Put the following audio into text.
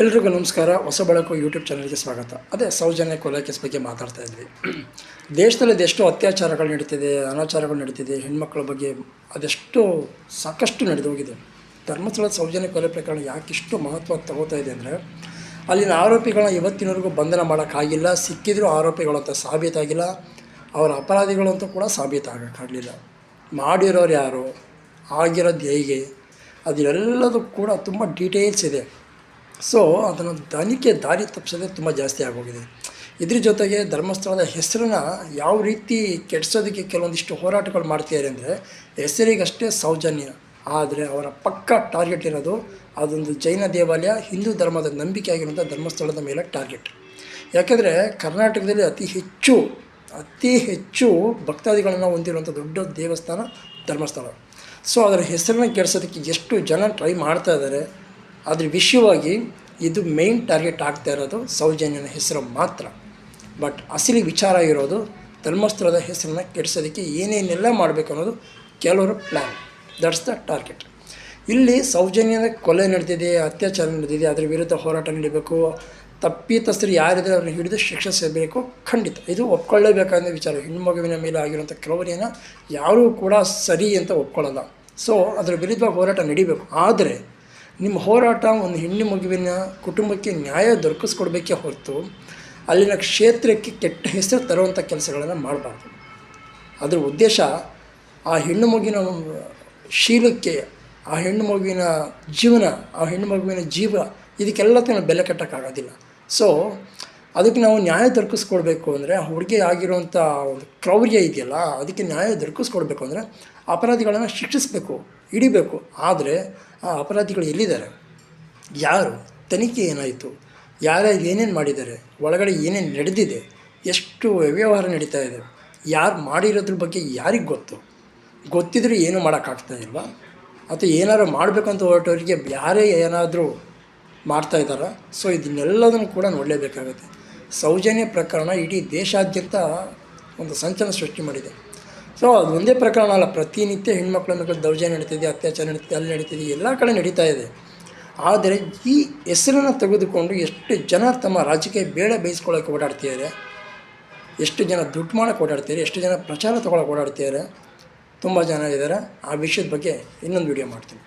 ಎಲ್ರಿಗೂ ನಮಸ್ಕಾರ. ಹೊಸ ಬೆಳಕು ಯೂಟ್ಯೂಬ್ ಚಾನಲ್ಗೆ ಸ್ವಾಗತ. ಅದೇ ಸೌಜನ್ಯ ಕೊಲೆ ಕೇಸ್ ಬಗ್ಗೆ ಮಾತಾಡ್ತಾ ಇದ್ವಿ. ದೇಶದಲ್ಲಿ ಅದೆಷ್ಟೋ ಅತ್ಯಾಚಾರಗಳು ನಡೀತಿದೆ, ಅನಾಚಾರಗಳು ನಡೀತಿದೆ, ಹೆಣ್ಮಕ್ಳ ಬಗ್ಗೆ ಅದೆಷ್ಟು ಸಾಕಷ್ಟು ನಡೆದು ಹೋಗಿದೆ. ಧರ್ಮಸ್ಥಳದ ಸೌಜನ್ಯ ಕೊಲೆ ಪ್ರಕರಣ ಯಾಕಿಷ್ಟು ಮಹತ್ವ ತಗೋತಾ ಇದೆ ಅಂದರೆ, ಅಲ್ಲಿನ ಆರೋಪಿಗಳನ್ನ ಇವತ್ತಿನವರೆಗೂ ಬಂಧನ ಮಾಡೋಕ್ಕಾಗಿಲ್ಲ ಸಿಕ್ಕಿದ್ರೂ ಆರೋಪಿಗಳು ಅಂತ ಸಾಬೀತಾಗಿಲ್ಲ. ಅವರ ಅಪರಾಧಿಗಳು ಅಂತೂ ಕೂಡ ಸಾಬೀತಾಗಲಿಲ್ಲ ಮಾಡಿರೋರು ಯಾರು? ಆಗಿರೋದು ಹೇಗೆ? ಅದೆಲ್ಲದೂ ಕೂಡ ತುಂಬ ಡೀಟೇಲ್ಸ್ ಇದೆ. ಸೊ ಅದನ್ನು ಧನಿಕೆ ದಾರಿ ತಪ್ಪಿಸೋದೇ ತುಂಬ ಜಾಸ್ತಿ ಆಗೋಗಿದೆ. ಇದ್ರ ಜೊತೆಗೆ ಧರ್ಮಸ್ಥಳದ ಹೆಸರನ್ನ ಯಾವ ರೀತಿ ಕೆಡಿಸೋದಕ್ಕೆ ಕೆಲವೊಂದಿಷ್ಟು ಹೋರಾಟಗಳು ಮಾಡ್ತಿದ್ದಾರೆ ಅಂದರೆ, ಹೆಸರಿಗಷ್ಟೇ ಸೌಜನ್ಯ. ಆದರೆ ಅವರ ಪಕ್ಕ ಟಾರ್ಗೆಟ್ ಇರೋದು ಅದೊಂದು ಜೈನ ದೇವಾಲಯ, ಹಿಂದೂ ಧರ್ಮದ ನಂಬಿಕೆ ಆಗಿರುವಂಥ ಧರ್ಮಸ್ಥಳದ ಮೇಲೆ ಟಾರ್ಗೆಟ್. ಯಾಕೆಂದರೆ ಕರ್ನಾಟಕದಲ್ಲಿ ಅತಿ ಹೆಚ್ಚು ಅತಿ ಹೆಚ್ಚು ಭಕ್ತಾದಿಗಳನ್ನು ಹೊಂದಿರುವಂಥ ದೊಡ್ಡ ದೇವಸ್ಥಾನ ಧರ್ಮಸ್ಥಳ. ಸೊ ಅದರ ಹೆಸರನ್ನ ಕೆಡಿಸೋದಕ್ಕೆ ಎಷ್ಟು ಜನ ಟ್ರೈ ಮಾಡ್ತಾ ಇದ್ದಾರೆ ಅದ್ರ ವಿಷಯವಾಗಿ ಇದು ಮೇಯ್ನ್ ಟಾರ್ಗೆಟ್ ಆಗ್ತಾ ಇರೋದು ಸೌಜನ್ಯನ ಹೆಸರು ಮಾತ್ರ. ಬಟ್ ಅಸಲಿ ವಿಚಾರ ಇರೋದು ಧರ್ಮಸ್ಥಳದ ಹೆಸರನ್ನ ಕೆಡಿಸೋದಕ್ಕೆ ಏನೇನೆಲ್ಲ ಮಾಡಬೇಕು ಅನ್ನೋದು ಕೆಲವರು ಪ್ಲ್ಯಾನ್ ದಟ್ಸ್ ದ ಟಾರ್ಗೆಟ್ ಇಲ್ಲಿ ಸೌಜನ್ಯದ ಕೊಲೆ ನಡೆದಿದೆ, ಅತ್ಯಾಚಾರ ನಡೆದಿದೆ, ಅದರ ವಿರುದ್ಧ ಹೋರಾಟ ನಡೀಬೇಕು, ತಪ್ಪಿತಸ್ಥರು ಯಾರಿದ್ರೆ ಅವ್ರನ್ನ ಹಿಡಿದು ಶಿಕ್ಷಿಸಬೇಕು ಖಂಡಿತ. ಇದು ಒಪ್ಕೊಳ್ಳೇಬೇಕಾದ ವಿಚಾರ. ಹೆಣ್ಮಗುವಿನ ಮೇಲೆ ಆಗಿರುವಂಥ ಕ್ರೌರ್ಯನ ಯಾರೂ ಕೂಡ ಸರಿ ಅಂತ ಒಪ್ಕೊಳ್ಳಲ್ಲ. ಸೊ ಅದರ ವಿರುದ್ಧ ಹೋರಾಟ ನಡಿಬೇಕು. ಆದರೆ ನಿಮ್ಮ ಹೋರಾಟ ಒಂದು ಹೆಣ್ಣು ಮಗುವಿನ ಕುಟುಂಬಕ್ಕೆ ನ್ಯಾಯ ದೊರಕಿಸ್ಕೊಡ್ಬೇಕೇ ಹೊರತು ಅಲ್ಲಿನ ಕ್ಷೇತ್ರಕ್ಕೆ ಕೆಟ್ಟ ಹೆಸರು ತರುವಂಥ ಕೆಲಸಗಳನ್ನು ಮಾಡಬಾರ್ದು. ಅದರ ಉದ್ದೇಶ ಆ ಹೆಣ್ಣು ಮಗುವಿನ ಶೀಲಕ್ಕೆ, ಆ ಹೆಣ್ಣು ಮಗುವಿನ ಜೀವನ, ಆ ಹೆಣ್ಣು ಮಗುವಿನ ಜೀವ ಇದಕ್ಕೆಲ್ಲ ಬೆಲೆ ಕಟ್ಟೋಕ್ಕಾಗೋದಿಲ್ಲ. ಸೊ ಅದಕ್ಕೆ ನಾವು ನ್ಯಾಯ ದೊರಕಿಸ್ಕೊಡ್ಬೇಕು ಅಂದರೆ ಹುಡುಗಿ ಆಗಿರುವಂಥ ಒಂದು ಕ್ರೌರ್ಯ ಇದೆಯಲ್ಲ, ಅದಕ್ಕೆ ನ್ಯಾಯ ದೊರಕಿಸ್ಕೊಡ್ಬೇಕು ಅಂದರೆ ಅಪರಾಧಿಗಳನ್ನು ಶಿಕ್ಷಿಸಬೇಕು, ಹಿಡಿಬೇಕು. ಆದರೆ ಆ ಅಪರಾಧಿಗಳು ಎಲ್ಲಿದ್ದಾರೆ? ಯಾರು? ತನಿಖೆ ಏನಾಯಿತು? ಯಾರ್ಯಾರು ಏನೇನು ಮಾಡಿದ್ದಾರೆ? ಒಳಗಡೆ ಏನೇನು ನಡೆದಿದೆ? ಎಷ್ಟು ವ್ಯವಹಾರ ನಡೀತಾ ಇದೆ? ಯಾರು ಮಾಡಿರೋದ್ರ ಬಗ್ಗೆ ಯಾರಿಗೆ ಗೊತ್ತು? ಗೊತ್ತಿದ್ರೆ ಏನೂ ಮಾಡೋಕ್ಕಾಗ್ತಾ ಇಲ್ವಾ? ಅಥವಾ ಏನಾದ್ರು ಮಾಡಬೇಕಂತ ಹೊರಟವರಿಗೆ ಯಾರೇ ಏನಾದರೂ ಮಾಡ್ತಾ ಸೊ ಇದನ್ನೆಲ್ಲದನ್ನು ಕೂಡ ನೋಡಲೇಬೇಕಾಗುತ್ತೆ. ಸೌಜನ್ಯ ಪ್ರಕರಣ ಇಡೀ ದೇಶಾದ್ಯಂತ ಒಂದು ಸಂಚಲನ ಸೃಷ್ಟಿ ಮಾಡಿದೆ. ಸೊ ಅದು ಒಂದೇ ಪ್ರಕರಣ ಅಲ್ಲ, ಪ್ರತಿನಿತ್ಯ ಹೆಣ್ಮಕ್ಳ ಮೇಲೆ ದೌರ್ಜನ್ಯ ನಡೀತಿದೆ, ಅತ್ಯಾಚಾರ ನಡೀತಿದೆ ಅಲ್ಲಿ ನಡೀತಿದೆ, ಎಲ್ಲ ಕಡೆ ನಡೀತಾ ಇದೆ. ಆದರೆ ಈ ಹೆಸರನ್ನು ತೆಗೆದುಕೊಂಡು ಎಷ್ಟು ಜನ ತಮ್ಮ ರಾಜಕೀಯ ಬೇಳೆ ಬೇಯಿಸ್ಕೊಳ್ಳೋಕೆ ಓಡಾಡ್ತಿದ್ದಾರೆ, ಎಷ್ಟು ಜನ ದುಡ್ಡು ಮಾಡೋಕ್ಕೆ ಓಡಾಡ್ತಿದ್ದಾರೆ, ಎಷ್ಟು ಜನ ಪ್ರಚಾರ ತೊಗೊಳಕ್ಕೆ ಓಡಾಡ್ತಿದ್ದಾರೆ, ತುಂಬ ಜನ ಇದ್ದಾರೆ. ಆ ವಿಷಯದ ಬಗ್ಗೆ ಇನ್ನೊಂದು ವಿಡಿಯೋ ಮಾಡ್ತೀನಿ.